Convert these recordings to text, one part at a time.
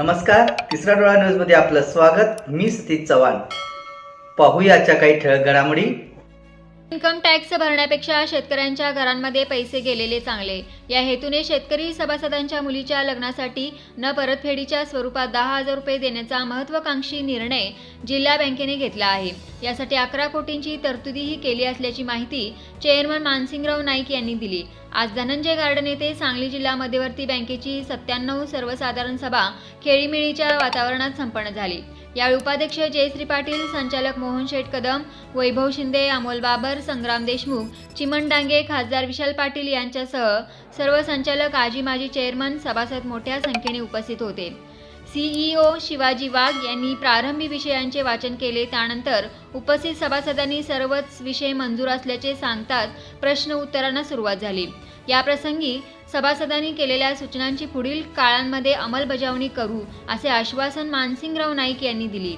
नमस्कार तिसरा डोळा न्यूजमध्ये आपलं स्वागत. मी सतीश चव्हाण. पाहूया आजच्या काही ठळक घडामोडी. इन्कम टॅक्स भरण्यापेक्षा शेतकऱ्यांच्या घरांमध्ये पैसे गेलेले चांगले. या हेतूने शेतकरी सभासदांच्या मुलीच्या लग्नासाठी न परतफेडीच्या स्वरूपात दहा हजार रुपये देण्याचा महत्वाकांक्षी निर्णय जिल्हा बँकेने घेतला आहे. यासाठी अकरा कोटींची तरतुदीही केली असल्याची माहिती चेअरमन मानसिंगराव नाईक यांनी दिली. आज धनंजय गार्डन येथे सांगली जिल्हा मध्यवर्ती बँकेची सत्त्याण्णव सर्वसाधारण सभा खेळीमेळीच्या वातावरणात संपन्न झाली. यावेळी उपाध्यक्ष जयश्री पाटील संचालक मोहन शेठ कदम वैभव शिंदे अमोल बाबर संग्राम देशमुख चिमण डांगे खासदार विशाल पाटील यांच्यासह सर्व संचालक आजी माजी चेअरमन सभासद मोठ्या संख्येने उपस्थित होते. सीईओ शिवाजी वाघ यांनी प्रारंभी विषयांचे वाचन केले. त्यानंतर उपस्थित सभासदांनी सर्वच विषय मंजूर असल्याचे सांगताच प्रश्न उत्तरांना सुरुवात झाली. याप्रसंगी सभासदांनी केलेल्या सूचनांची पुढील काळांमध्ये अंमलबजावणी करू असे आश्वासन मानसिंगराव नाईक यांनी दिली.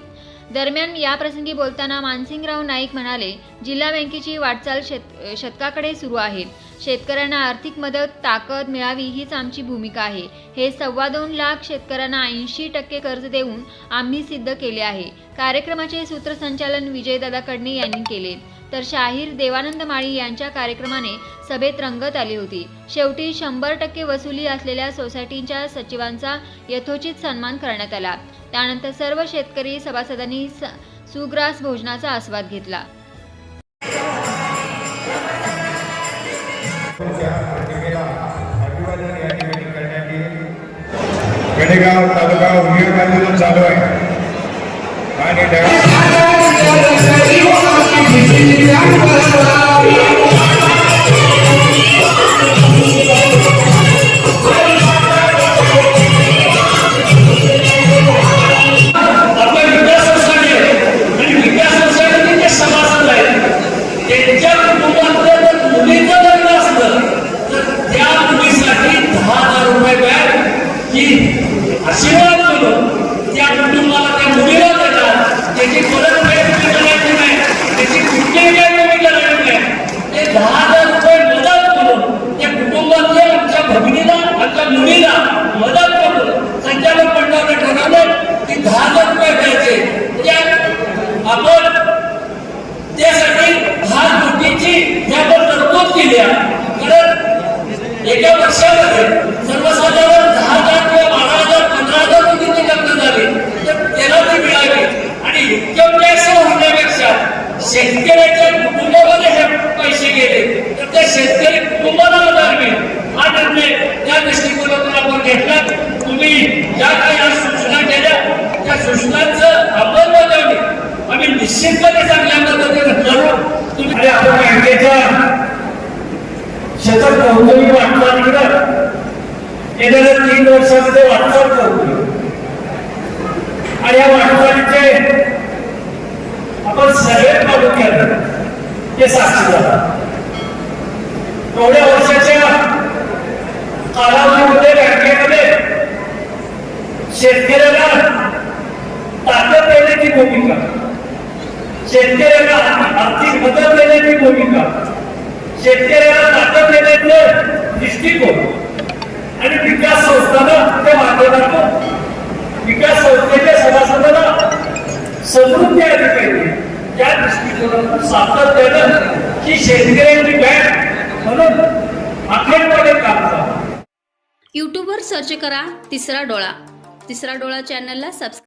दरम्यान याप्रसंगी बोलताना मानसिंगराव नाईक म्हणाले जिल्हा बँकेची वाटचाल शेत शतकाकडे सुरू आहे. शेतकऱ्यांना आर्थिक मदत ताकद मिळावी हीच आमची भूमिका आहे. हे सव्वा दोन लाख शेतकऱ्यांना ऐंशी टक्के कर्ज देऊन आम्ही सिद्ध केले आहे. कार्यक्रमाचे सूत्रसंचालन विजयदादा कडणे यांनी केले. तर शाहीर देवानंद माळी यांच्या कार्यक्रमाने सभेत रंगत आली होती. शेवटी शंभर टक्के वसुली असलेल्या सोसायटीच्या सचिवांचा यथोचित सन्मान करण्यात आला. त्यानंतर सर्व शेतकरी सभासदांनी स- सुग्रास भोजनाचा आस्वाद घेतला. त्या प्रतिमेला अभिवादन या ठिकाणी करण्यात येईल. तालुका चालू आहे. आणि आशीर्वाद म्हणून त्या कुटुंबाला त्या मुलीला देतात त्याची परत काही तुम्ही करायची नाही त्याची कुठलीही काही तुम्ही करायची नाही ते दहा हजार रुपये मदत म्हणून त्या कुटुंबातल्या आमच्या भगिनीला आमच्या मुलीला मदत म्हणून संचालक मंडळाने ठरवलं की दहा हजार रुपये द्यायचे त्या आपण त्यासाठी दहा कोटीची यावर तरतूद केली आहे कारण एका वर्षामध्ये सर्वसाधारण दहा हजार किंवा बारा हजार पंधरा हजार कोटीची लग्न झाली तर त्याला ती मिळावी आणि इन्कम टॅक्स होण्यापेक्षा शेतकऱ्याच्या कुटुंबामध्ये हे पैसे गेले. तर त्या शेतकरी कुटुंबाला आधार मिळेल हा निर्णय त्या दृष्टिकोनातून आपण घेतला. तुम्ही ज्या काही आज सूचना केल्या त्या सूचनांचं अंमलबजावणी आम्ही निश्चितपणे चांगल्या पद्धतीने करू तुम्ही आपण बँकेच्या शेतात कौतुक वाटचालीकडे येणाऱ्या तीन वर्षामध्ये वाटचाल करू आणि या वाटचालीचे आपण सगळे तालुक्यात हे साक्षीदार एवढ्या वर्षाच्या कालावधीमध्ये बँकेमध्ये शेतकऱ्याला ताकद देण्याची भूमिका शेतकऱ्याला आर्थिक मदत देण्याची भूमिका शेतकऱ्याला ताकद देण्याचे दृष्टिकोन आणि विकास संस्थानं त्या माध्यमातून विकास संस्थेच्या सभासदांना समृद्धी आली पाहिजे. त्या दृष्टिकोनातून सातत्यानं ही शेतकऱ्यांची बँक म्हणून अखेरपणे काम करा युट्यूबवर सर्च करा तिसरा डोळा. तिसरा डोळा चॅनलला सबस्क्राईब